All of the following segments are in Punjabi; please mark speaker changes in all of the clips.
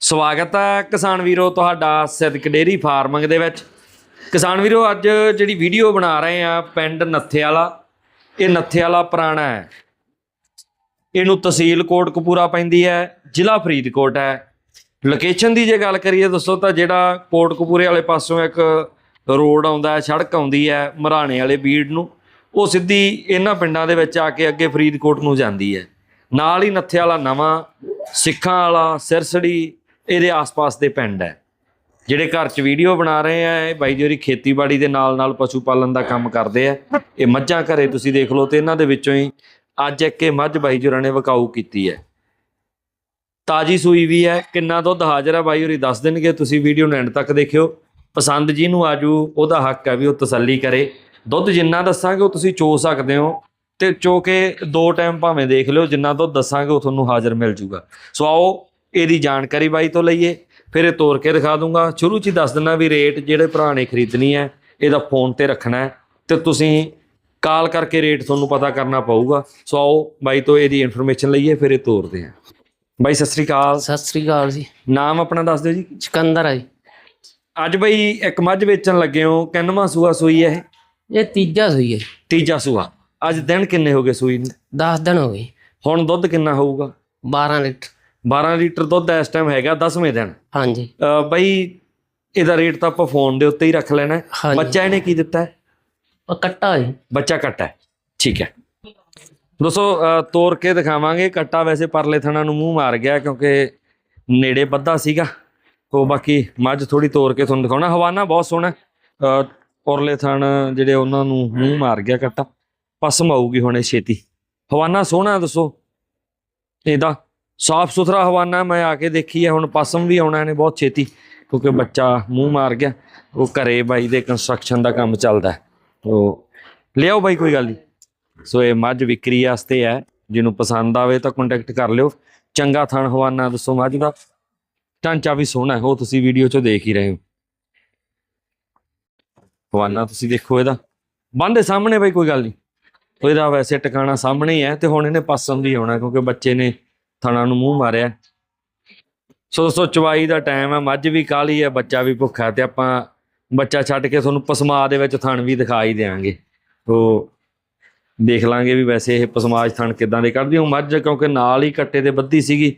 Speaker 1: ਸਵਾਗਤ ਹੈ ਕਿਸਾਨ ਵੀਰੋ ਤੁਹਾਡਾ ਸਿੱਧਕ ਡੇਰੀ ਫਾਰਮਿੰਗ ਦੇ ਵਿੱਚ। ਕਿਸਾਨ ਵੀਰੋ, ਅੱਜ ਜਿਹੜੀ ਵੀਡੀਓ ਬਣਾ ਰਹੇ ਆ ਪਿੰਡ ਨੱਥੇ ਵਾਲਾ ਇਹ ਨੱਥੇ ਵਾਲਾ ਪੁਰਾਣਾ ਹੈ। ਇਹਨੂੰ ਤਹਿਸੀਲ ਕੋਟਕਪੂਰਾ ਪੈਂਦੀ ਹੈ, ਜ਼ਿਲ੍ਹਾ ਫਰੀਦਕੋਟ ਹੈ। ਲੋਕੇਸ਼ਨ ਦੀ ਜੇ ਗੱਲ ਕਰੀਏ ਦੋਸਤੋ ਤਾਂ ਜਿਹੜਾ ਕੋਟਕਪੂਰੇ ਵਾਲੇ ਪਾਸੋਂ ਇੱਕ ਰੋਡ ਆਉਂਦਾ ਸੜਕ ਆਉਂਦੀ ਹੈ, ਮਰਾਣੇ ਵਾਲੇ ਬੀੜ ਨੂੰ, ਉਹ ਸਿੱਧੀ ਇਹਨਾਂ ਪਿੰਡਾਂ ਦੇ ਵਿੱਚ ਆ ਕੇ ਅੱਗੇ ਫਰੀਦਕੋਟ ਨੂੰ ਜਾਂਦੀ ਹੈ। ਨਾਲ ਹੀ ਨੱਥੇ ਵਾਲਾ ਨਵਾਂ, ਸਿੱਖਾਂ ਵਾਲਾ, ਸਿਰਸੜੀ ਇਹਦੇ ਆਸ-ਪਾਸ ਦੇ ਪਿੰਡ ਹੈ। ਜਿਹੜੇ ਘਰ 'ਚ ਵੀਡੀਓ ਬਣਾ ਰਹੇ ਆ, ਇਹ ਬਾਈ ਜੀ ਹੋਰੀ ਖੇਤੀਬਾੜੀ ਦੇ ਨਾਲ-ਨਾਲ ਪਸ਼ੂ ਪਾਲਣ ਦਾ ਕੰਮ ਕਰਦੇ ਆ। ਇਹ ਮੱਝਾਂ ਘਰੇ ਤੁਸੀਂ ਦੇਖ ਲਓ ਤੇ ਇਹਨਾਂ ਦੇ ਵਿੱਚੋਂ ਹੀ ਅੱਜ ਇੱਕ ਇਹ ਮੱਝ ਬਾਈ ਜੁਰਾਂ ਨੇ ਵਕਾਊ ਕੀਤੀ ਹੈ। ਤਾਜੀ ਸੂਈ ਵੀ ਹੈ, ਕਿੰਨਾ ਦੁੱਧ ਹਾਜ਼ਰ ਹੈ ਬਾਈ ਹੋਰੀ ਦੱਸ ਦੇਣਗੇ, ਤੁਸੀਂ ਵੀਡੀਓ ਨੂੰ ਐਂਡ ਤੱਕ ਦੇਖਿਓ। ਪਸੰਦ ਜਿਹਨੂੰ ਆਜੂ, ਉਹਦਾ ਹੱਕ ਹੈ ਵੀ ਉਹ ਤਸੱਲੀ ਕਰੇ। ਦੁੱਧ ਜਿੰਨਾ ਦੱਸਾਂਗੇ ਉਹ ਤੁਸੀਂ ਚੋ ਸਕਦੇ ਹੋ ਤੇ ਚੋ ਕੇ ਦੋ ਟਾਈਮ ਭਾਵੇਂ ਦੇਖ ਲਿਓ, ਜਿੰਨਾ ਦੁੱਧ ਦੱਸਾਂਗੇ ਉਹ ਤੁਹਾਨੂੰ ਹਾਜ਼ਰ ਮਿਲ ਜੂਗਾ। ਸੋ ਆਓ ਇਹਦੀ ਜਾਣਕਾਰੀ ਬਾਈ ਤੋਂ ਲਈਏ ਫਿਰ ਇਹ ਤੋੜ ਕੇ ਦਿਖਾ ਦੂੰਗਾ। ਸ਼ੁਰੂ 'ਚ ਹੀ ਦੱਸ ਦਿੰਦਾ ਵੀ ਰੇਟ ਜਿਹੜੇ ਭਰਾ ਨੇ ਖਰੀਦਣੀ ਹੈ ਇਹਦਾ ਫੋਨ ਤੇ ਰੱਖਣਾ ਹੈ ਤੇ ਤੁਸੀਂ ਕਾਲ ਕਰਕੇ ਰੇਟ ਤੁਹਾਨੂੰ ਪਤਾ ਕਰਨਾ ਪਊਗਾ। ਸੋ ਆਓ ਬਾਈ ਤੋਂ ਇਹਦੀ ਇਨਫੋਰਮੇਸ਼ਨ ਲਈਏ ਫਿਰ ਇਹ ਤੋਰਦੇ ਹਾਂ। ਬਾਈ ਸਤਿ ਸ੍ਰੀ ਅਕਾਲ।
Speaker 2: ਸਤਿ ਸ੍ਰੀ ਅਕਾਲ ਜੀ।
Speaker 1: ਨਾਮ ਆਪਣਾ ਦੱਸ ਦਿਓ ਜੀ।
Speaker 2: ਸਿਕੰਦਰ ਆ ਜੀ।
Speaker 1: ਅੱਜ ਬਈ ਇੱਕ ਮੱਝ ਵੇਚਣ ਲੱਗੇ ਹੋ ਕਿੰਨਵਾਂ ਸੂਆ ਸੂਈ ਹੈ ਇਹ?
Speaker 2: ਇਹ ਤੀਜਾ ਸੂਈ ਹੈ
Speaker 1: ਤੀਜਾ ਸੂਆ। ਅੱਜ ਦਿਨ ਕਿੰਨੇ ਹੋ ਗਏ ਸੂਈ ਨੂੰ?
Speaker 2: 10 ਦਿਨ ਹੋ ਗਏ
Speaker 1: ਹੁਣ ਦੁੱਧ ਕਿੰਨਾ ਹੋਊਗਾ?
Speaker 2: 12 ਲੀਟਰ।
Speaker 1: 12 ਲੀਟਰ ਦੁੱਧ ਇਸ ਟਾਈਮ ਹੈਗਾ 10ਵੇਂ ਦਿਨ।
Speaker 2: ਹਾਂਜੀ।
Speaker 1: ਬਈ ਇਹਦਾ ਰੇਟ ਤਾਂ ਆਪਾਂ ਫੋਨ ਦੇ ਉੱਤੇ ਹੀ ਰੱਖ ਲੈਣਾ। ਹੈ। ਬੱਚਾ ਇਹਨੇ ਕੀ ਦਿੱਤਾ? ਹੈ
Speaker 2: ਉਹ ਕੱਟਾ ਜੀ।
Speaker 1: ਬੱਚਾ ਕੱਟਾ। ਹੈ ਠੀਕ ਹੈ। ਦੋਸਤੋ ਤੋਰ ਕੇ ਦਿਖਾਵਾਂਗੇ। ਕੱਟਾ ਵੈਸੇ ਪਰਲੇ ਥਣਾ ਨੂੰ ਮੂੰਹ ਮਾਰ ਗਿਆ ਕਿਉਂਕਿ ਨੇੜੇ ਬੱਧਾ ਸੀਗਾ। ਉਹ ਬਾਕੀ ਮੱਝ ਥੋੜੀ ਤੋਰ ਕੇ ਤੁਹਾਨੂੰ ਦਿਖਾਉਣਾ। ਹਵਾਨਾ ਬਹੁਤ ਸੋਹਣਾ ਹੈ। ਉਰਲੇ ਥਣ ਜਿਹੜੇ ਉਹਨਾਂ ਨੂੰ ਮੂੰਹ ਮਾਰ ਗਿਆ ਕੱਟਾ। ਪਸਮ ਆਊਗੀ ਹੁਣੇ ਛੇਤੀ। ਹਵਾਨਾ ਸੋਹਣਾ ਦੱਸੋ। ਇਹਦਾ ਸਾਫ਼ ਸੁਥਰਾ ਹਵਾਨਾ ਮੈਂ ਆ ਕੇ ਦੇਖੀ ਹੈ, ਹੁਣ ਪਸਮ ਵੀ ਆਉਣਾ ਇਹਨੇ ਬਹੁਤ ਛੇਤੀ, ਕਿਉਂਕਿ ਬੱਚਾ ਮੂੰਹ ਮਾਰ ਗਿਆ, ਉਹ ਘਰੇ ਬਾਈ ਦੇ ਕੰਸਟਰਕਸ਼ਨ ਦਾ ਕੰਮ ਚੱਲਦਾ ਉਹ ਲਿਆਓ ਬਾਈ ਕੋਈ ਗੱਲ ਨਹੀਂ ਸੋ ਇਹ ਮੱਝ ਵਿਕਰੀ ਵਾਸਤੇ ਹੈ, ਜਿਹਨੂੰ ਪਸੰਦ ਆਵੇ ਤਾਂ ਕੰਟੈਕਟ ਕਰ ਲਿਓ। ਚੰਗਾ ਥਣ ਹਵਾਨਾ ਦੱਸੋ ਮੱਝ ਦਾ। ਢਾਂਚਾ ਵੀ ਸੋਹਣਾ ਹੈ, ਉਹ ਤੁਸੀਂ ਵੀਡੀਓ 'ਚ ਦੇਖ ਹੀ ਰਹੇ ਹੋ। ਹਵਾਨਾ ਤੁਸੀਂ ਦੇਖੋ ਇਹਦਾ। ਬੰਦੇ ਸਾਹਮਣੇ ਬਾਈ, ਕੋਈ ਗੱਲ ਨਹੀਂ ਇਹਦਾ ਵੈਸੇ ਟਿਕਾਣਾ ਸਾਹਮਣੇ ਹੀ ਹੈ ਤੇ ਹੁਣ ਇਹਨੇ ਪਾਸਮ ਵੀ ਆਉਣਾ, ਕਿਉਂਕਿ ਬੱਚੇ ਨੇ ਥਣਾ ਨੂੰ ਮੂੰਹ ਮਾਰਿਆ। ਸੋ ਦੋਸਤੋ, ਚਵਾਈ ਦਾ ਟਾਈਮ ਹੈ ਮੱਝ ਵੀ ਕਾਲੀ ਹੈ ਬੱਚਾ ਵੀ ਭੁੱਖਾ ਤੇ ਆਪਾਂ ਬੱਚਾ ਛੱਡ ਕੇ ਤੁਹਾਨੂੰ ਪਸਮਾ ਦੇ ਵਿੱਚ ਥਣ ਵੀ ਦਿਖਾ ਹੀ ਦੇਵਾਂਗੇ ਉਹ ਦੇਖ ਲਾਂਗੇ ਵੀ ਵੈਸੇ ਇਹ ਪਸਮਾਜ ਥਣ ਕਿਦਾਂ ਦੇ ਕੱਢਦੀ ਉਹ ਮੱਝ ਕਿਉਂਕਿ ਨਾਲ ਹੀ ਕੱਟੇ ਦੇ ਬੱਧੀ ਸੀਗੀ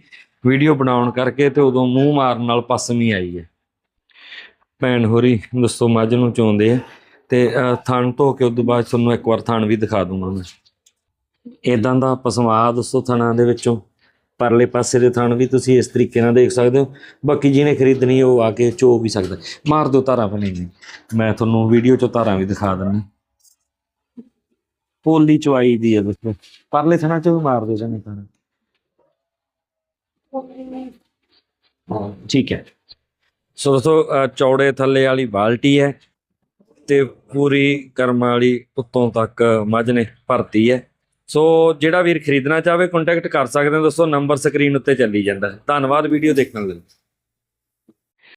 Speaker 1: ਵੀਡੀਓ ਬਣਾਉਣ ਕਰਕੇ ਤੇ ਉਦੋਂ ਮੂੰਹ ਮਾਰਨ ਨਾਲ ਪਸਮੀ ਆਈ ਹੈ। ਭੈਣ ਹੋਰੀ, ਦੋਸਤੋ, ਮੱਝ ਨੂੰ ਚੋਂਦੇ ਆ। ਤੇ ਥਣ ਧੋ ਕੇ ਉਦੋਂ ਬਾਅਦ ਤੁਹਾਨੂੰ ਇੱਕ ਵਾਰ ਥਣ ਵੀ ਦਿਖਾ ਦੂੰਗਾ ਮੈਂ। ਇਦਾਂ ਦਾ ਪਸਮਾ ਦੋਸਤੋ ਥਣਾਂ ਦੇ ਵਿੱਚੋਂ। ਪਰਲੇ ਪਾਸੇ ਦੇ ਥਣ ਵੀ ਤੁਸੀਂ ਇਸ ਤਰੀਕੇ ਨਾਲ ਦੇਖ ਸਕਦੇ ਹੋ। ਬਾਕੀ ਜਿਹਨੇ ਖਰੀਦਣੀ ਉਹ ਆ ਕੇ ਚੋ ਵੀ ਸਕਦਾ ਮਾਰ ਦਿਓ ਧਾਰਾਂ ਬਣੀ ਨਹੀਂ ਮੈਂ ਤੁਹਾਨੂੰ ਵੀਡੀਓ ਚੋਂ ਧਾਰਾਂ ਵੀ ਦਿਖਾ ਦਿੰਦਾ। ਪੋਲੀ ਚਵਾਈ ਦੀ ਹੈ ਦੋਸਤੋ ਪਰਲੇ ਥਣਾ ਚੋਂ ਵੀ ਮਾਰ ਦਿਓ ਜਨੇ ਧਾਰਾਂ। ਠੀਕ ਹੈ। ਸੋ ਦੋਸਤੋ ਅਹ ਚੌੜੇ ਥੱਲੇ ਵਾਲੀ ਬਾਲਟੀ ਹੈ ਤੇ ਪੂਰੀ ਕਰਮ ਵਾਲੀ ਉੱਤੋਂ ਤੱਕ ਮੱਝ ਨੇ ਭਰਤੀ ਹੈ। ਸੋ ਜਿਹੜਾ ਵੀਰ ਖਰੀਦਣਾ ਚਾਹਵੇ ਕੰਟੈਕਟ ਕਰ ਸਕਦੇ ਹੋ ਦੋਸਤੋ ਨੰਬਰ ਸਕਰੀਨ ਉੱਤੇ ਚੱਲੀ ਜਾਂਦਾ ਹੈ। ਧੰਨਵਾਦ ਵੀਡੀਓ ਦੇਖਣ ਲਈ।